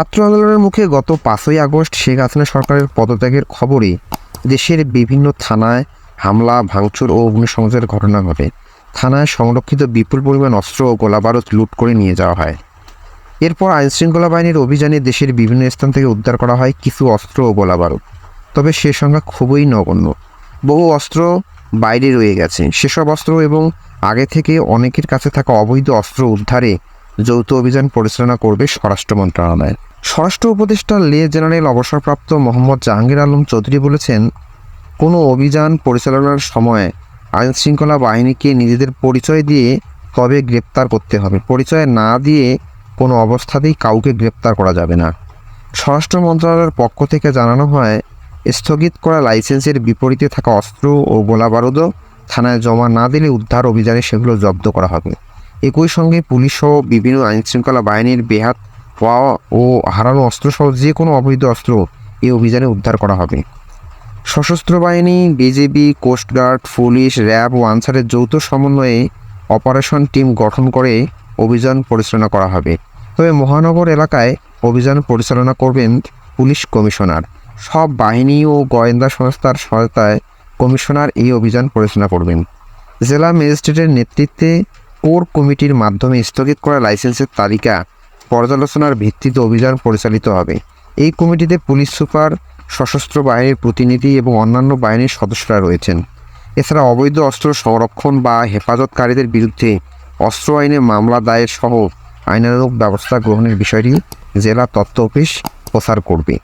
ছাত্র আন্দোলনের মুখে গত পাঁচই আগস্ট শেখ হাসিনা সরকারের পদত্যাগের খবরে দেশের বিভিন্ন থানায় হামলা, ভাঙচুর ও অগ্নিসংযোগের ঘটনা ঘটে। থানায় সংরক্ষিত বিপুল পরিমাণ অস্ত্র ও গোলাবারুদ লুট করে নিয়ে যাওয়া হয়। এরপর আইনশৃঙ্খলা বাহিনীর অভিযানে দেশের বিভিন্ন স্থান থেকে উদ্ধার করা হয় কিছু অস্ত্র ও গোলাবারুদ। তবে সে সংখ্যা খুবই নগণ্য। বহু অস্ত্র বাইরে রয়ে গেছে। সেসব অস্ত্র এবং আগে থেকে অনেকের কাছে থাকা অবৈধ অস্ত্র উদ্ধারে যৌথ অভিযান পরিচালনা করবে স্বরাষ্ট্র মন্ত্রণালয়। স্বরাষ্ট্র উপদেষ্টা লে জেনারেল অবসরপ্রাপ্ত মোহাম্মদ জাহাঙ্গীর আলম চৌধুরী বলেছেন, কোনো অভিযান পরিচালনার সময় আইন শৃঙ্খলা বাহিনীকে নিজেদের পরিচয় দিয়ে তবে গ্রেপ্তার করতে হবে। পরিচয় না দিয়ে কোনো অবস্থাতেই কাউকে গ্রেপ্তার করা যাবে না। স্বরাষ্ট্র মন্ত্রণালয়ের পক্ষ থেকে জানানো হয়, স্থগিত করা লাইসেন্সের বিপরীতে থাকা অস্ত্র ও গোলা গোলাবারুদও থানায় জমা না দিলে উদ্ধার অভিযানে সেগুলো জব্দ করা হবে। একই সঙ্গে পুলিশ সহ বিভিন্ন আইনশৃঙ্খলা বাহিনীর বেহাত পাওয়া ও হারানো অস্ত্রসহ যে কোনো অবৈধ অস্ত্র এই অভিযানে উদ্ধার করা হবে। সশস্ত্র বাহিনী BJP coast guard police, RAB ও আনসারের যৌথ সমন্বয়ে অপারেশন টিম গঠন করে অভিযান পরিচালনা করা হবে। তবে মহানগর এলাকায় অভিযান পরিচালনা করবেন পুলিশ কমিশনার। সব বাহিনী ও গোয়েন্দা সংস্থার সহায়তায় কমিশনার এই অভিযান পরিচালনা করবেন। জেলা ম্যাজিস্ট্রেটের নেতৃত্বে কোর কমিটির মাধ্যমে স্থগিত করা লাইসেন্সের তালিকা পর্যালোচনার ভিত্তিতে অভিযান পরিচালিত হবে। এই কমিটিতে পুলিশ সুপার, সশস্ত্র বাহিনীর প্রতিনিধি এবং অন্যান্য বাহিনীর সদস্যরা রয়েছেন। এছাড়া অবৈধ অস্ত্র সংরক্ষণ বা হেফাজতকারীদের বিরুদ্ধে অস্ত্র আইনে মামলা দায়ের সহ আইনানুগ ব্যবস্থা গ্রহণের বিষয়টি জেলা তথ্য অফিস প্রচার করবে।